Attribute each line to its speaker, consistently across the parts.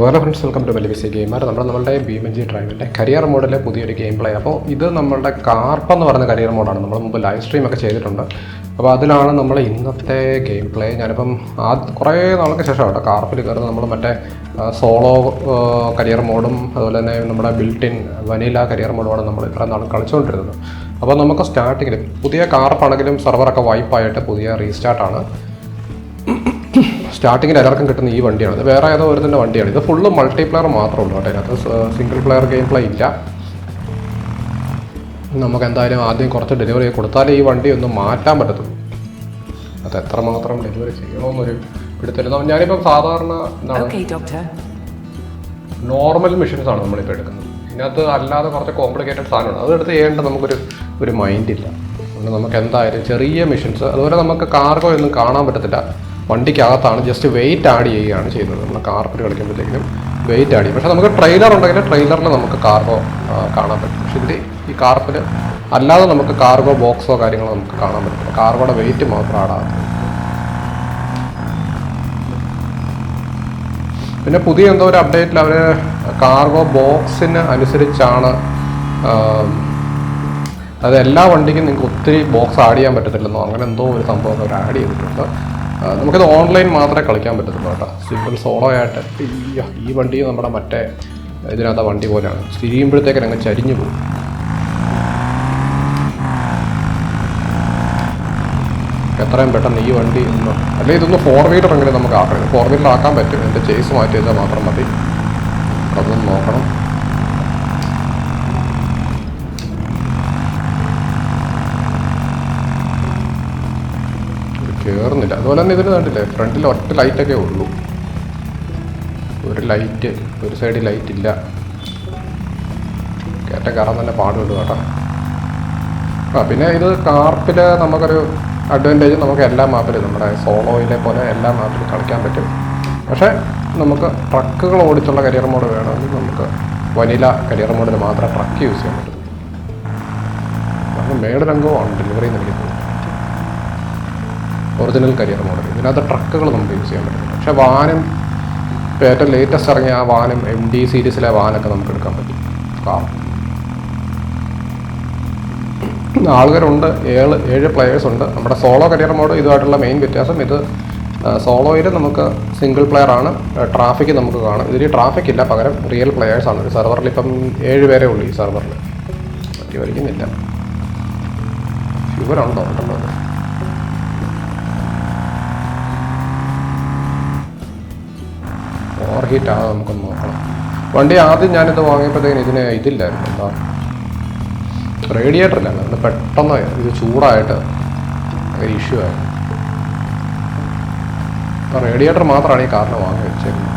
Speaker 1: വേറെ friends welcome to ബെലിവിസി gamer നമ്മൾ നമ്മുടെ ബി ജി ഡ്രൈവിന്റെ കരിയർ മോഡിലെ പുതിയൊരു ഗെയിം പ്ലേ അപ്പോൾ ഇത് നമ്മളുടെ കാർപ്പ് എന്ന് പറയുന്ന കരിയർ മോഡാണ് നമ്മൾ മുമ്പ് ലൈവ് സ്ട്രീം ഒക്കെ ചെയ്തിട്ടുണ്ട്. അപ്പോൾ അതിലാണ് നമ്മൾ ഇന്നത്തെ ഗെയിം പ്ലേ ഞാനിപ്പം ആ കുറേ നാൾക്ക് ശേഷം കേട്ടോ കാർപ്പിൽ കയറുന്നത് നമ്മൾ മറ്റേ സോളോ കരിയർ മോഡും അതുപോലെ തന്നെ നമ്മുടെ ബിൽട്ടിൻ വനില കരിയർ മോഡുമാണ് നമ്മൾ ഇത്ര നാൾ കളിച്ചുകൊണ്ടിരുന്നത് അപ്പോൾ നമുക്ക് സ്റ്റാർട്ടിങ്ങിൽ പുതിയ കാർപ്പാണെങ്കിലും സെർവറൊക്കെ വൈപ്പായിട്ട് പുതിയ റീസ്റ്റാർട്ടാണ് സ്റ്റാർട്ടിങ്ങിൽ എല്ലാവർക്കും കിട്ടുന്ന ഈ വണ്ടിയാണ്. ഇത് വേറെ ഏതോ ഒരുത്തിന്റെ വണ്ടിയാണ്. ഇത് ഫുള്ള് മൾട്ടി പ്ലെയർ മാത്രമേ ഉള്ളൂ കേട്ടോ അതിനകത്ത് സിംഗിൾ പ്ലെയർ ഗെയിം പ്ലേ ഇല്ല. നമുക്ക് എന്തായാലും ആദ്യം കുറച്ച് ഡെലിവറി കൊടുത്താലേ ഈ വണ്ടി ഒന്ന് മാറ്റാൻ പറ്റത്തുള്ളൂ. അത് എത്രമാത്രം ഡെലിവറി ചെയ്യണമെന്നൊരു എടുത്തിരുന്നു ഞാനിപ്പം സാധാരണ എന്താണ്. നോർമൽ മെഷീൻസ് ആണ് നമ്മളിപ്പോൾ എടുക്കുന്നത്. ഇതിനകത്ത് അല്ലാതെ കുറച്ച് കോംപ്ലിക്കേറ്റഡ് സാധനമാണ്. അതെടുത്ത് ചെയ്യേണ്ട നമുക്കൊരു ഒരു മൈൻഡ് ഇല്ല. അതുകൊണ്ട് നമുക്ക് എന്തായാലും ചെറിയ മെഷീൻസ് അതുപോലെ നമുക്ക് കാർഗോ ഒന്നും കാണാൻ പറ്റത്തില്ല. വണ്ടിക്കകത്താണ് ജസ്റ്റ് വെയിറ്റ് ആഡ് ചെയ്യുകയാണ് ചെയ്യുന്നത്. നമ്മൾ കാർപ്പറ്റ് കളിക്കുമ്പോഴത്തേക്കും വെയിറ്റ് ആഡ് ചെയ്യും. പക്ഷേ നമുക്ക് ട്രെയിലർ ഉണ്ടെങ്കിൽ ട്രെയിലറിൽ നമുക്ക് കാർഗോ കാണാൻ പറ്റും. പക്ഷേ ഇതിൽ ഈ കാർപ്പിൽ അല്ലാതെ നമുക്ക് കാർഗോ ബോക്സോ കാര്യങ്ങളോ നമുക്ക് കാണാൻ പറ്റും കാർഗോയുടെ വെയിറ്റ് മാത്രം ആടാകും പിന്നെ പുതിയ എന്തോ ഒരു അപ്ഡേറ്റിൽ അവർ കാർഗോ ബോക്സിന് അനുസരിച്ചാണ് അതായത് അത് എല്ലാ വണ്ടിക്കും നിങ്ങൾക്ക് ഒത്തിരി ബോക്സ് ആഡ് ചെയ്യാൻ പറ്റത്തില്ലെന്നോ അങ്ങനെ എന്തോ ഒരു സംഭവം അവർ ആഡ് ചെയ്തിട്ടുണ്ട്. നമുക്കത് ഓൺലൈൻ മാത്രമേ കളിക്കാൻ പറ്റത്തുള്ളൂ കേട്ടോ. സിമ്പിൾ സോളോ ആയിട്ട് ഈ വണ്ടി നമ്മുടെ മറ്റേ ഇതിനകത്ത വണ്ടി പോലെയാണ്. തിരിയുമ്പോഴത്തേക്ക് അങ്ങ് ചരിഞ്ഞു പോകും. എത്രയും പെട്ടെന്ന് ഈ വണ്ടി ഒന്ന് അല്ലെങ്കിൽ ഇതൊന്ന് ഫോർ വീലർ എങ്കിലും നമുക്ക് ആക്കണം ഫോർ വീലർ ആക്കാൻ പറ്റും. എന്റെ ചേസ് മാറ്റി മാത്രം മതി. അതൊന്ന് നോക്കണം. കയറുന്നില്ല അതുപോലെ തന്നെ ഇതിന് കണ്ടില്ലേ ഫ്രണ്ടിൽ ഒറ്റ ലൈറ്റൊക്കെ ഉള്ളൂ. ഒരു ലൈറ്റ് ഒരു സൈഡിൽ ലൈറ്റ് ഇല്ല. കയറ്റം കയറാൻ തന്നെ പാടുള്ളൂ കേട്ടോ. ആ പിന്നെ ഇത് കാർപ്പിൽ നമുക്കൊരു അഡ്വാന്റേജ് നമുക്ക് എല്ലാ മാപ്പിലും നമ്മുടെ സോളോയിലെ പോലെ എല്ലാ മാപ്പിലും കളിക്കാൻ പറ്റും. പക്ഷേ നമുക്ക് ട്രക്കുകൾ ഓടിച്ചുള്ള കരിയർ മോഡ് വേണമെങ്കിൽ നമുക്ക് വനില കരിയർ മോഡിൽ മാത്രമേ ട്രക്ക് യൂസ് ചെയ്യാൻ പറ്റും. നമുക്ക് മേഡ് രംഗവും ഡെലിവറി തോന്നുന്നു ഒറിജിനൽ കരിയർ മോഡൽ. ഇതിനകത്ത് ട്രക്കുകൾ നമുക്ക് യൂസ് ചെയ്യാൻ പറ്റും. പക്ഷേ വാനും ഇപ്പോൾ ഏറ്റവും ലേറ്റസ്റ്റ് ഇറങ്ങിയ ആ വാനും എം ഡി സീരീസിലെ വാനൊക്കെ നമുക്ക് എടുക്കാൻ പറ്റും. കാർ ആളുകളുണ്ട് ഏഴ് ഏഴ് പ്ലെയേഴ്സ് ഉണ്ട്. നമ്മുടെ സോളോ കരിയർ മോഡ് ഇതുമായിട്ടുള്ള മെയിൻ വ്യത്യാസം ഇത് സോളോയിൽ നമുക്ക് സിംഗിൾ പ്ലെയർ ആണ് ട്രാഫിക് നമുക്ക് കാണും. ഇതിൽ ട്രാഫിക് ഇല്ല പകരം റിയൽ പ്ലെയേഴ്സ് ആണ്. സെർവറിൽ ഇപ്പം ഏഴ് പേരേ ഉള്ളൂ ഈ സെർവറിൽ പറ്റി വരയ്ക്കുന്നില്ല ഇവരുണ്ടോ ഉണ്ടല്ലോ ഓവർ ഹീറ്റ് ആകാതെ നമുക്കൊന്ന് നോക്കണം. വണ്ടി ആദ്യം ഞാനിത് വാങ്ങിയപ്പോഴത്തേക്കിന് ഇതിന് ഇതില്ലായിരുന്നു. എന്താ? റേഡിയേറ്റർ ഇല്ല അത് പെട്ടെന്ന് ഇത് ചൂടായിട്ട് ഇഷ്യൂ ആയിരുന്നു അപ്പോൾ റേഡിയേറ്റർ മാത്രമാണ് ഈ കാറിന് വാങ്ങി വെച്ചേക്കുന്നത്.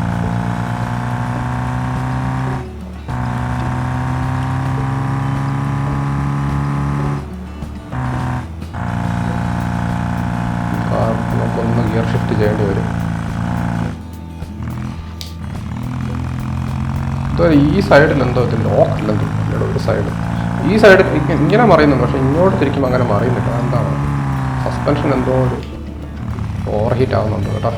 Speaker 1: ഈ സൈഡിൽ എന്തോ ഇത് ലോക്ക് ഇല്ലെന്ന് ഒരു സൈഡ് ഈ സൈഡ് ഇങ്ങനെ മറിയുന്നു പക്ഷെ ഇങ്ങോട്ട് തിരിക്കുമ്പോൾ അങ്ങനെ മറിയുന്നില്ല എന്താണ്? സസ്പെൻഷൻ എന്തോ ഒരു ഓവർ ഹീറ്റ് ആവുന്നുണ്ട് കേട്ടോ.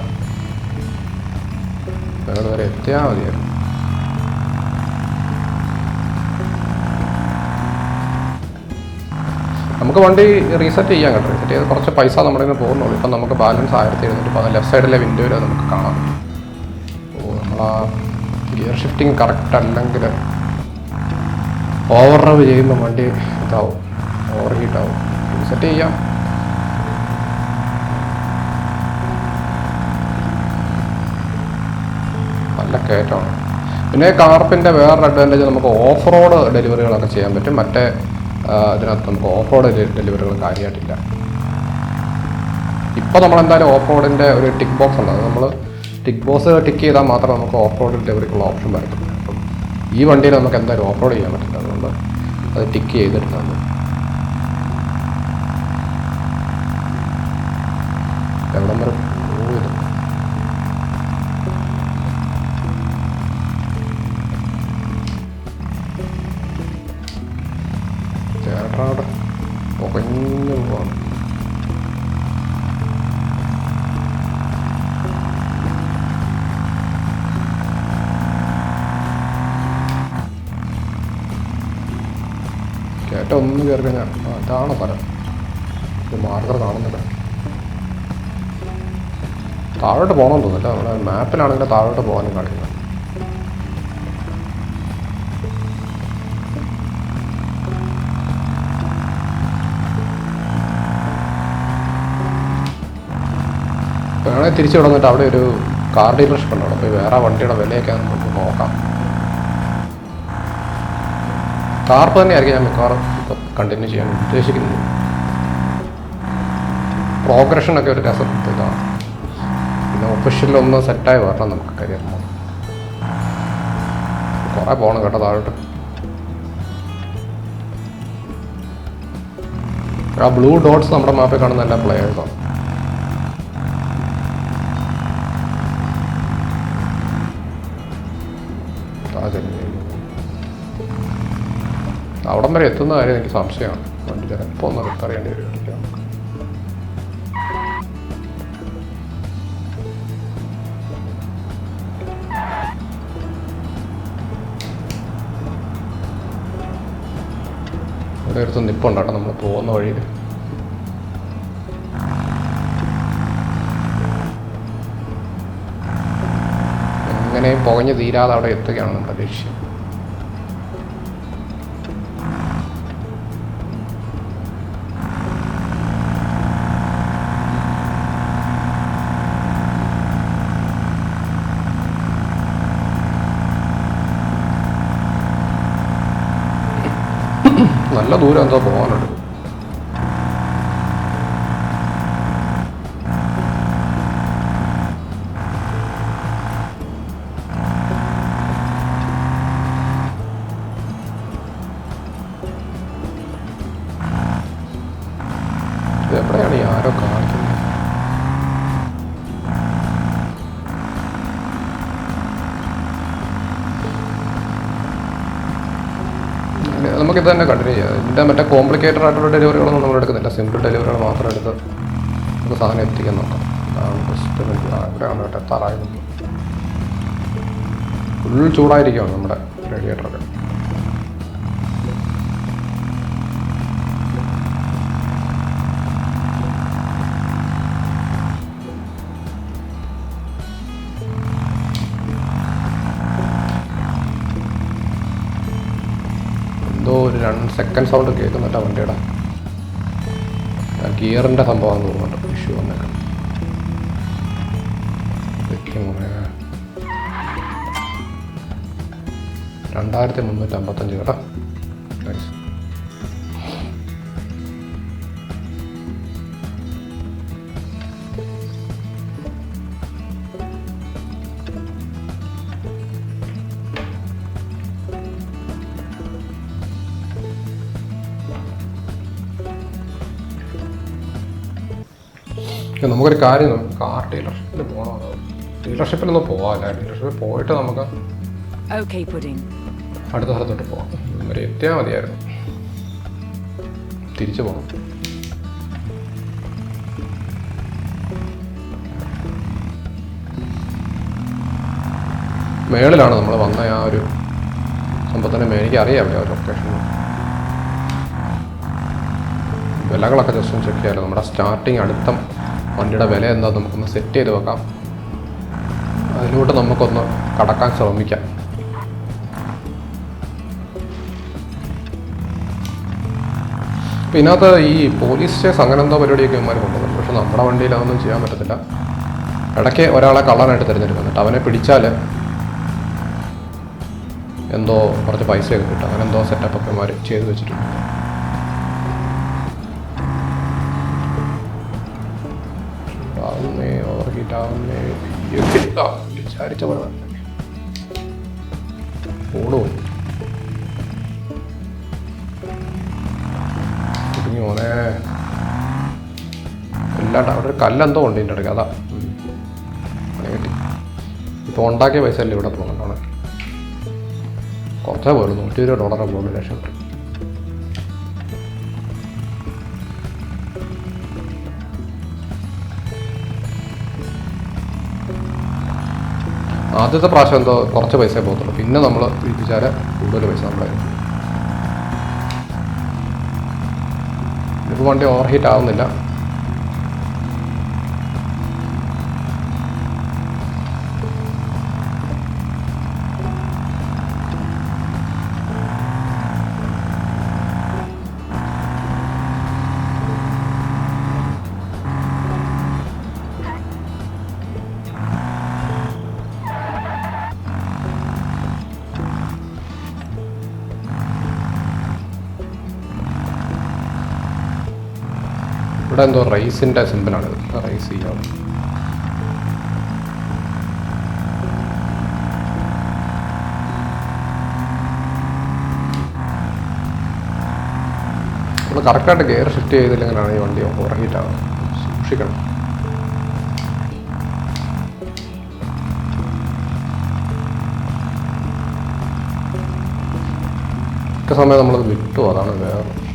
Speaker 1: വേറെ വരെ എത്തിയാൽ മതിയായിരുന്നു. നമുക്ക് വണ്ടി റീസെറ്റ് ചെയ്യാൻ കേട്ടോ. റീസെറ്റ് ചെയ്ത് കുറച്ച് പൈസ നമ്മുടെ നിന്ന് പോകുന്നുള്ളൂ. ഇപ്പം നമുക്ക് ബാലൻസ് ആയിരത്തി എഴുന്നൂറ്റി ലെഫ്റ്റ് സൈഡിലെ വിൻഡോയിൽ നമുക്ക് കാണാം. ഓ നമ്മളാ ഗിയർ ഷിഫ്റ്റിംഗ് കറക്റ്റ് അല്ലെങ്കിൽ ഓവർ റവ് ചെയ്യുന്ന വണ്ടി ഇതാവും. ഓവർ ഹീറ്റാവും റീസെറ്റ് ചെയ്യാം. നല്ല കയറ്റമാണ്. പിന്നെ കാർപ്പിന്റെ വേറൊരു അഡ്വാന്റേജ് നമുക്ക് ഓഫ് റോഡ് ഡെലിവറികളൊക്കെ ചെയ്യാൻ പറ്റും. മറ്റേ ഇതിനകത്ത് നമുക്ക് ഓഫ് റോഡ് ഡെലിവറികൾ കാര്യമായിട്ടില്ല. ഇപ്പോൾ നമ്മളെന്തായാലും ഓഫ് റോഡിന്റെ ഒരു ടിക്ക് ബോക്സ് ഉണ്ട്. അത് നമ്മൾ ടിക്ക് ബോസ് ടിക്ക് ചെയ്താൽ മാത്രമേ നമുക്ക് ഓഫ് റോഡ് ഡെലിവറിക്കുള്ള ഓപ്ഷൻ വരത്തുള്ളൂ. അപ്പം ഈ വണ്ടിയിൽ നമുക്ക് എന്തായാലും ഓഫ് റോഡ് ചെയ്യാൻ പറ്റില്ല. അതുകൊണ്ട് അത് ടിക്ക് ചെയ്തിട്ടാണ് ഒറ്റ ഒന്ന് കയറി കഴിഞ്ഞാൽ അതാണ് സ്ഥലം ഇത് മാർക്കർ കാണുന്നില്ല. താഴോട്ട് പോകണമെന്ന് തോന്നില്ല നമ്മുടെ മാപ്പിലാണെങ്കിൽ താഴോട്ട് പോകാനും കാണിക്കുന്നത്. വേണമെങ്കിൽ തിരിച്ചു തുടങ്ങിയിട്ട് അവിടെ ഒരു കാർ ഡീലർഷിപ്പ് ഉണ്ട് പോയി വേറെ വണ്ടിയുടെ വിലയൊക്കെ നമുക്ക് നോക്കാം. കാർപ്പ് തന്നെയായിരിക്കും ഞാൻ മിക്കവാറും ഇപ്പോൾ കണ്ടിന്യൂ ചെയ്യാൻ ഉദ്ദേശിക്കുന്നത്. പ്രോഗ്രഷനൊക്കെ ഒരു രസം ഇതാണ്. പിന്നെ ഒഫീഷ്യലൊന്ന് സെറ്റായി വരണം നമുക്ക് കരിയർ കുറേ പോകണം കേട്ടോ താഴോട്ട്. ആ ബ്ലൂ ഡോട്ട്സ് നമ്മുടെ മാപ്പിൽ കാണുന്ന എല്ലാ പ്ലെയേഴ്സാണ് അവിടം വരെ എത്തുന്ന കാര്യം എനിക്ക് സംശയമാണ്. വണ്ടി ചിലപ്പോൾ ഒന്ന് റിപ്പയർ ചെയ്യേണ്ടി വരും. ഇവിടെ അടുത്ത് നമ്മൾ പോകുന്ന വഴിയിൽ എങ്ങനെയും പുകഞ്ഞ് തീരാതെ അവിടെ എത്തുകയാണ് നമ്മുടെ ലക്ഷ്യം നല്ല ദൂരം എന്തോ പോകാനുണ്ട്. കോംപ്ലിക്കേറ്റഡ് ആയിട്ടുള്ള ഡെലിവറികളൊന്നും നമ്മൾ എടുക്കുന്നില്ല. സിമ്പിൾ ഡെലിവറികൾ മാത്രം എടുത്ത് നമുക്ക് സാധനം എത്തിക്കാൻ നോക്കാം ഇവിടെയാണ് കേട്ടോ എത്താറായത് ഫുൾ ചൂടായിരിക്കുകയാണ് നമ്മുടെ റേഡിയേറ്ററൊക്കെ രണ്ട് സെക്കൻഡ് സൗണ്ട് കേൾക്കുന്നുണ്ട് വണ്ടിയുടെ ഗിയറിന്റെ സംഭവം തോന്നുന്നുണ്ട് ഇഷ്യൂ വന്നേക്കാം. രണ്ടായിരത്തി മുന്നൂറ്റി അമ്പത്തഞ്ച് കേട്ടോ നമുക്കൊരു കാര്യം. കാർ ഡീലർഷിപ്പിൽ പോകണോ ഡീലർഷിപ്പിലൊന്നും പോകാമല്ല ഡീലർഷിപ്പിൽ പോയിട്ട് നമുക്ക്. അടുത്ത സ്ഥലത്തോട്ട് പോകാം വരെ എത്തിയാൽ മതിയായിരുന്നു. തിരിച്ചു പോകണം മേളിലാണ് നമ്മൾ വന്ന ആ ഒരു സംഭവത്തിന്റെ മേനിക്ക് അറിയാം ആ ലൊക്കേഷൻ വിലകളൊക്കെ ജസ്റ്റ് ഒന്ന് ചെക്ക് ചെയ്യാമല്ലോ നമ്മുടെ സ്റ്റാർട്ടിങ് അടുത്ത വണ്ടിയുടെ വില എന്താ നമുക്കൊന്ന് സെറ്റ് ചെയ്ത് വെക്കാം. അതിലോട്ട് നമുക്കൊന്ന് കടക്കാൻ ശ്രമിക്കാം. ഇതിനകത്ത് ഈ പോലീസ് സ്റ്റേഷൻ അങ്ങനെ എന്തോ പരിപാടിയൊക്കെ ഇവന്മാർ കൊണ്ടുവന്നു. പക്ഷെ നമ്മുടെ വണ്ടിയിൽ അതൊന്നും ചെയ്യാൻ പറ്റത്തില്ല. ഇടയ്ക്ക് ഒരാളെ കള്ളനായിട്ട് തിരഞ്ഞെടുക്കും എന്നിട്ട് അവനെ പിടിച്ചാൽ എന്തോ കുറച്ച് പൈസയൊക്കെ കിട്ടും. അങ്ങനെ എന്തോ സെറ്റപ്പ് ഒക്കെ ഇവന്മാർ ചെയ്ത് വെച്ചിട്ടുണ്ട്. മോനെ. എല്ലാം അവിടെ ഒരു കല്ലെന്തോ ഉണ്ട് ഇതിന്റെ ഇടയ്ക്ക്. അതാ. ഇപ്പോൾ ഉണ്ടാക്കിയ പൈസ അല്ലേ ഇവിടെ പോകുന്നതാണ് കുറച്ചേ പോലും നൂറ്റി ഇരുപത് ഡോളറെ പോകുന്ന ലക്ഷം ആദ്യത്തെ പ്രാവശ്യം എന്തോ കുറച്ച് പൈസ പോകത്തുള്ളൂ. പിന്നെ നമ്മൾ തിരിപ്പിച്ചാൽ കൂടുതൽ പൈസ നമ്മളെ ഇപ്പോൾ വണ്ടി ഓവർ ഹീറ്റ് ആവുന്നില്ല. ഇവിടെ എന്തോ റൈസിന്റെ സിമ്പിളാണ്. റൈസ് ചെയ്യാം. നമ്മൾ കറക്റ്റായിട്ട് ഗിയർ ഷിഫ്റ്റ് ചെയ്തില്ലെങ്കിലാണ് ഈ വണ്ടി ഓവർ ഹീറ്റ് ആവുന്നത് സൂക്ഷിക്കണം. ഒറ്റ സമയം നമ്മളത് വിട്ടു. അതാണ് വേറെ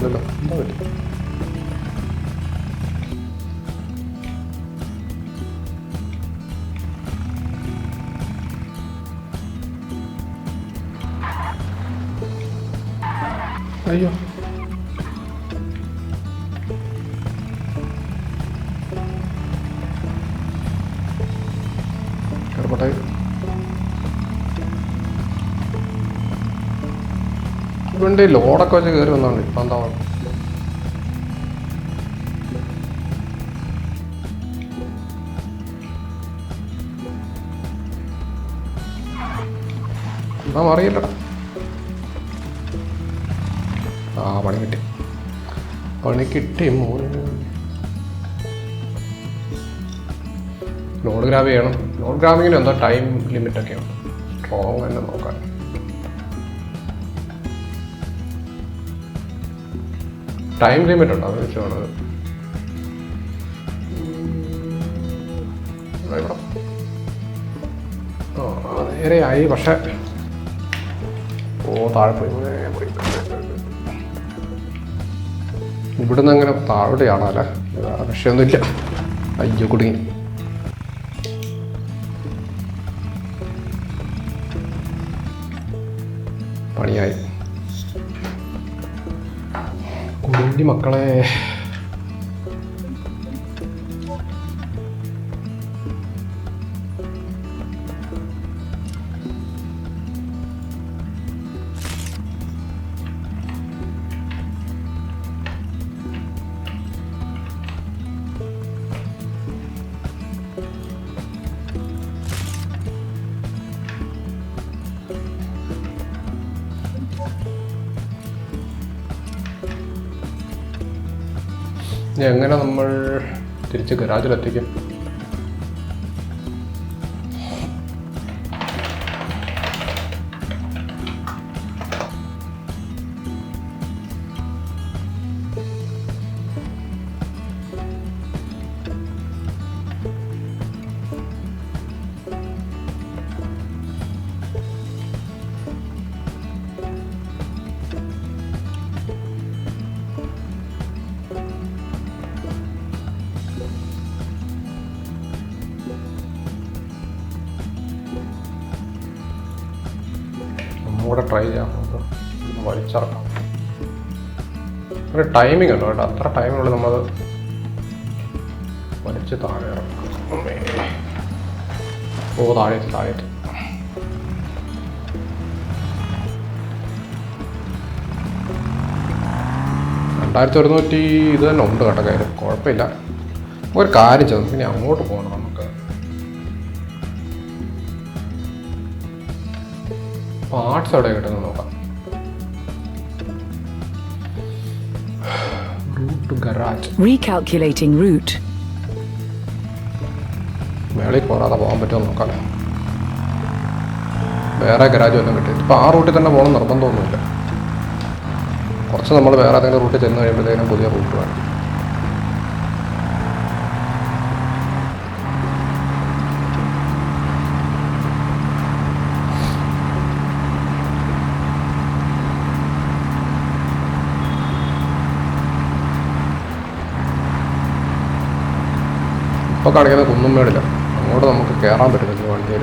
Speaker 1: ഓർമ്മയില്ലല്ലോ എന്താ പറ്റി അയ്യോ ഇവന്റെ ലോഡൊക്കെ വെച്ച് കയറി വന്നാണ് ഇപ്പം എന്താ കുഴപ്പം? ആ പണി കിട്ടി. പണി കിട്ടി മോനെ. ലോഡ് ഗ്രാബ് ചെയ്യണം. ലോഡ് ഗ്രാമിങ്ങിന് എന്താ ടൈം ലിമിറ്റ് ഒക്കെ ഉണ്ട്. സ്ട്രോങ് തന്നെ നോക്കാൻ. ടൈം ലിമിറ്റ് ഉണ്ടോ? അത് ഇവിടെ. ആ ആയി പക്ഷെ. ഓ താഴെ പോയി. പോയി. ഇവിടുന്ന് അങ്ങനെ താഴെയാണോ അല്ലെ? വിഷയമൊന്നുമില്ല. അയ്യോ കുടുങ്ങി. പണിയായി. മക്കളെ എങ്ങനെ നമ്മൾ തിരിച്ച് ഗരാജിലെത്തിക്കും? ഒന്നുകൂടെ ട്രൈ ചെയ്യാം. നമുക്ക് ഒന്ന് വലിച്ചിറക്കാം. ഒരു ടൈമിംഗ് ഉണ്ട് കേട്ടോ? അത്ര ടൈമിനുള്ളിൽ നമ്മൾ വലിച്ച് താഴെ ഇറക്കാം. ഓ താഴേക്ക് താഴേക്ക്. രണ്ടായിരത്തി ഒരുന്നൂറ്റി ഇത് തന്നെ ഉണ്ട് കേട്ടോ കയ്യിൽ കുഴപ്പമില്ല. ഒരു കാര്യം ചെയ്തു ഇനി അങ്ങോട്ട് പോകണം നമുക്ക്. പാർട്സ് അവിടെ കിട്ടുന്നത് നോക്കാം. റൂട്ട് ഗറാജ്
Speaker 2: റീകാൽക്കുലേറ്റിംഗ് റൂട്ട്
Speaker 1: മേളിൽ പോകാതെ പോകാൻ പറ്റുമോ നോക്കാം. വേറെ ഗരാജ് വല്ലതും കിട്ടി ഇപ്പം ആ റൂട്ടിൽ തന്നെ പോകണം നിർബന്ധമൊന്നുമില്ല. കുറച്ച് നമ്മൾ വേറെ ഏതെങ്കിലും റൂട്ടിൽ ചെന്ന് കഴിയുമ്പോഴത്തേനും പുതിയ റൂട്ട് വേണം. ഇപ്പോൾ കാണിക്കുന്നത് കുന്നും മേടില്ല അങ്ങോട്ട് നമുക്ക് കയറാൻ പറ്റുന്നില്ല വണ്ടിയിൽ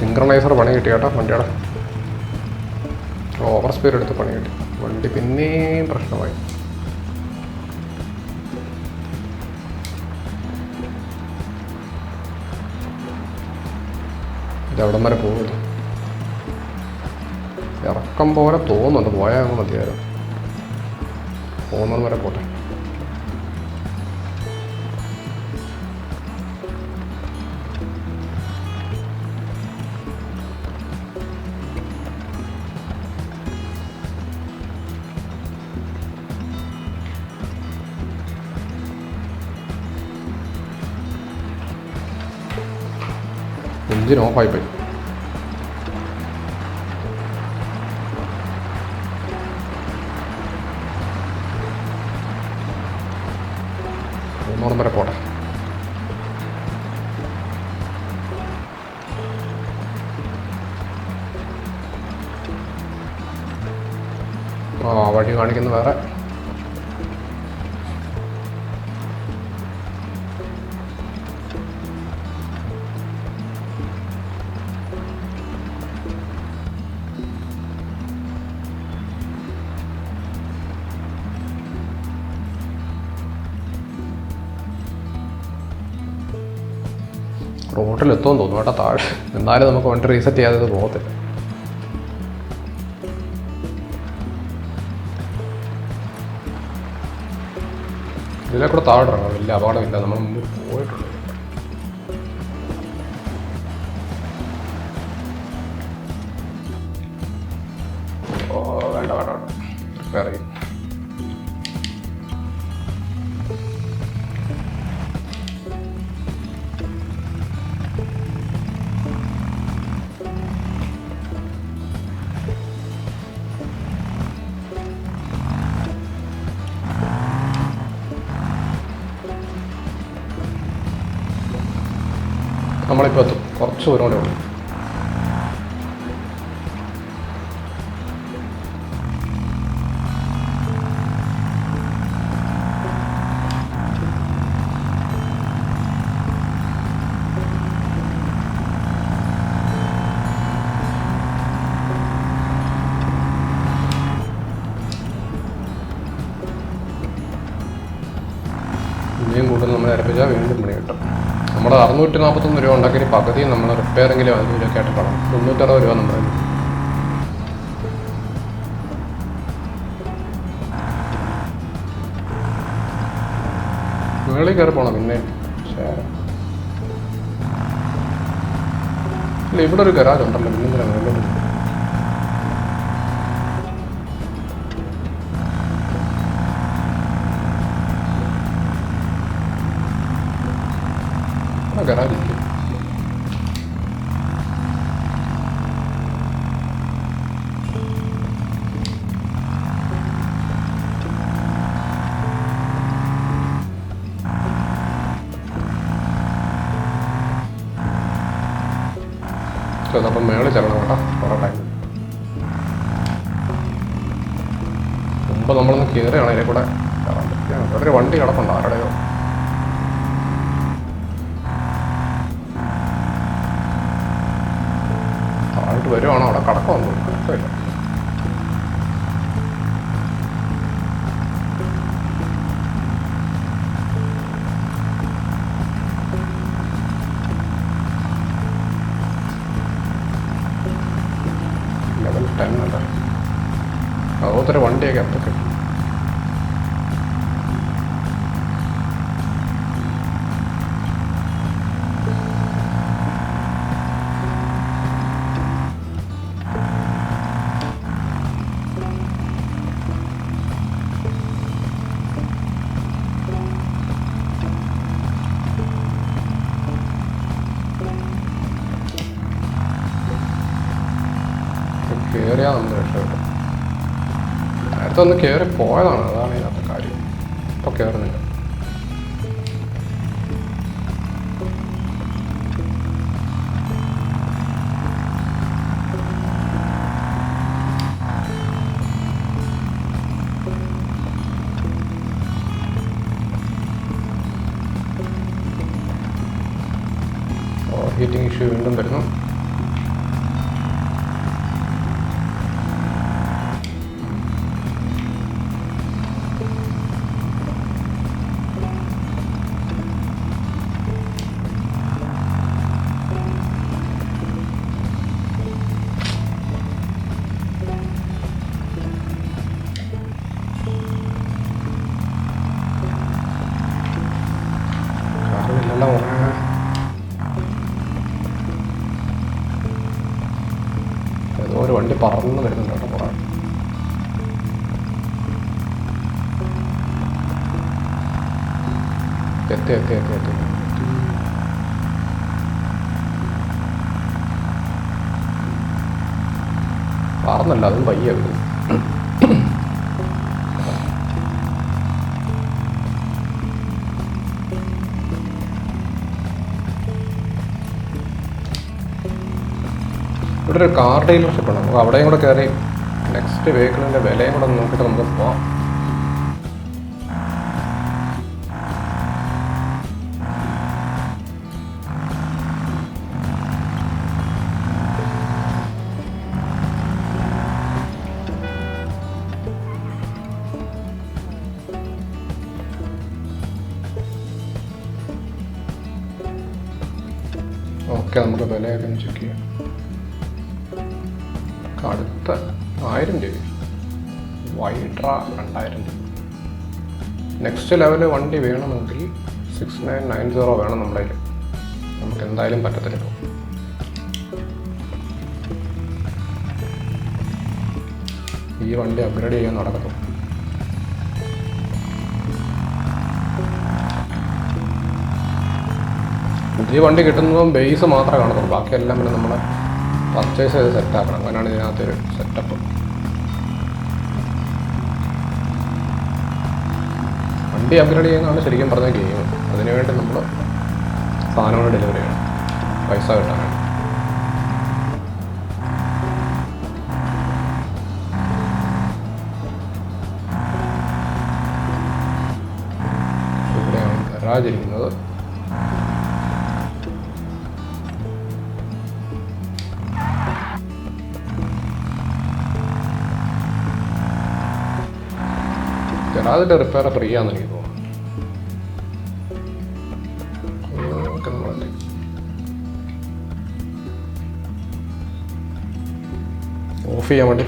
Speaker 1: സിങ്ക്രണൈസർ പണി കിട്ടി കേട്ടോ വണ്ടിയുടെ. ഓവർ സ്പീഡ് എടുത്ത് പണി കിട്ടി. വണ്ടി പിന്നെയും പ്രശ്നമായി. ഇത് എവിടം വരെ പോകുന്നു ഇറക്കം പോലെ തോന്നുന്നുണ്ട് പോയാൽ മതിയായിരുന്നു. പോകുന്നത് വരെ പോട്ടെ. എഞ്ചിൻ ഓഫായി പോയി. മൂന്നോളം വരെ പോട്ടെ. ആ വഴി കാണിക്കുന്ന വേറെ. റോട്ടിൽ എത്തുമെന്ന് തോന്നുന്നു കേട്ടോ താഴെ. എന്നാലും നമുക്ക് വണ്ടി റീസെറ്റ് ചെയ്യാതെ പോകത്തില്ല. ഇതിലെ കൂടെ താഴെ വലിയ അപകടമില്ല. നമ്മൾ മുമ്പിൽ പോയിട്ടുണ്ട് കൂടെ ഉള്ളൂ. ഇനിയും കൂടുതൽ നമ്മൾ അരപ്പിച്ചാൽ വീണ്ടും നമ്മൾ നാൽപ്പത്തൊന്ന് രൂപ ഉണ്ടാക്കി പകുതി നമ്മൾ റിപ്പയറെങ്കിലും അതിലൊക്കെ ആയിട്ട് പണം മുന്നൂറ്ററുപത് രൂപ നമ്മൾ മുകളിൽ കയറി പോകണം പിന്നെ. ഇല്ല ഇവിടെ ഒരു ഗരാജ് ഉണ്ടല്ലോ pra. घंटे का पकड़ നേരത്തെ ഒന്ന് കയറി പോയതാണ്. അതാണ് ഇതിനകത്ത് കാര്യം. ഇപ്പോൾ കയറുന്നില്ല ഹീറ്റിംഗ് ഇഷ്യൂ വീണ്ടും വരുന്നു. പറന്ന് വരുന്നുണ്ട് കേട്ടോ കുറേ എത്തി എത്തി എത്തി എത്തി പറന്നല്ല അതും പയ്യ ഇവിടെ ഒരു കാർ ഡീലർഷിപ്പ് ഉണ്ട് നമുക്ക് അവിടെയും കൂടെ കയറി നെക്സ്റ്റ് വെഹിക്കിളിന്റെ വിലയും കൂടെ നോക്കിയിട്ട് നമുക്ക് പോവാം. ഓക്കെ നമുക്ക് വിലയൊക്കെ ചെക്ക് ചെയ്യാം. അടുത്ത ആയിരം രൂപ. വൈഡ്ര രണ്ടായിരം രൂപ. നെക്സ്റ്റ് ലെവൽ വണ്ടി വേണമെങ്കിൽ സിക്സ് നയൻ നയൻ സീറോ വേണം നമ്മുടെ കയ്യിൽ നമുക്ക് എന്തായാലും പറ്റത്തില്ല. ഈ വണ്ടി അപ്ഗ്രേഡ് ചെയ്യാൻ നടക്കും പുതിയ വണ്ടി കിട്ടുന്നതും ബേസ് മാത്രമേ കാണത്തുള്ളൂ. ബാക്കിയെല്ലാം പിന്നെ നമ്മൾ പർച്ചേസ് ചെയ്ത് സെറ്റാക്കണം അങ്ങനെയാണ് ഇതിനകത്തൊരു സെറ്റപ്പ് വണ്ടി അപ്ഗ്രേഡ് ചെയ്യുന്നതാണ് ശരിക്കും പറഞ്ഞ ഗെയിം അതിനുവേണ്ടി നമ്മൾ സാധനങ്ങൾ ഡെലിവറി ചെയ്യണം. പൈസ കിട്ടാൻ വേണ്ടി. ഇവിടെയാണ് ഗരാജിന്റെ റിപ്പയർ ഫ്രീ ആണെന്ന് എനിക്ക് തോന്നുന്നു. ഓഫ് ചെയ്യാൻ വേണ്ടി.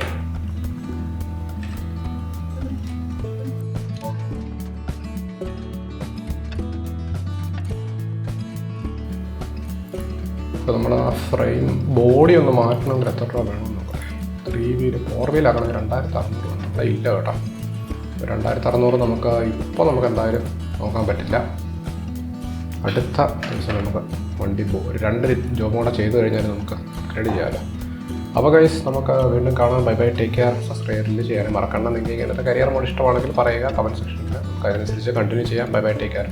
Speaker 1: ഇപ്പോൾ നമ്മൾ ആ ഫ്രെയിം ബോഡി ഒന്ന് മാറ്റണമെങ്കിൽ എത്ര രൂപ വേണമെന്ന് നോക്കാം ത്രീ വീൽ ഫോർ വീലാക്കണമെങ്കിൽ രണ്ടായിരത്തി അറുന്നൂറ് വേണം ഇല്ല കേട്ടോ. രണ്ടായിരത്തി അറുന്നൂറ് നമുക്ക് ഇപ്പോൾ നമുക്ക് എന്തായാലും നോക്കാൻ പറ്റില്ല. അടുത്ത ദിവസം നമുക്ക് വണ്ടി പോ ഒരു രണ്ട് ജോബും കൂടെ ചെയ്തു കഴിഞ്ഞാൽ നമുക്ക് അപ്ഗ്രേഡ് ചെയ്യാമല്ലോ അപ്പോൾ ഗൈസ് നമുക്ക് വീണ്ടും കാണാം. ബൈ ബൈ ടേക്ക് കെയർ സബ്സ്ക്രൈബിൽ ചെയ്യാൻ മറക്കണം നിങ്ങൾക്ക് ഇങ്ങനത്തെ കരിയർ മോഡ് ഇഷ്ടമാണെങ്കിൽ പറയുക. കമന്റ് സെക്ഷനിൽ നമുക്ക് അതിനനുസരിച്ച് കണ്ടിന്യൂ ചെയ്യാം. By bye take care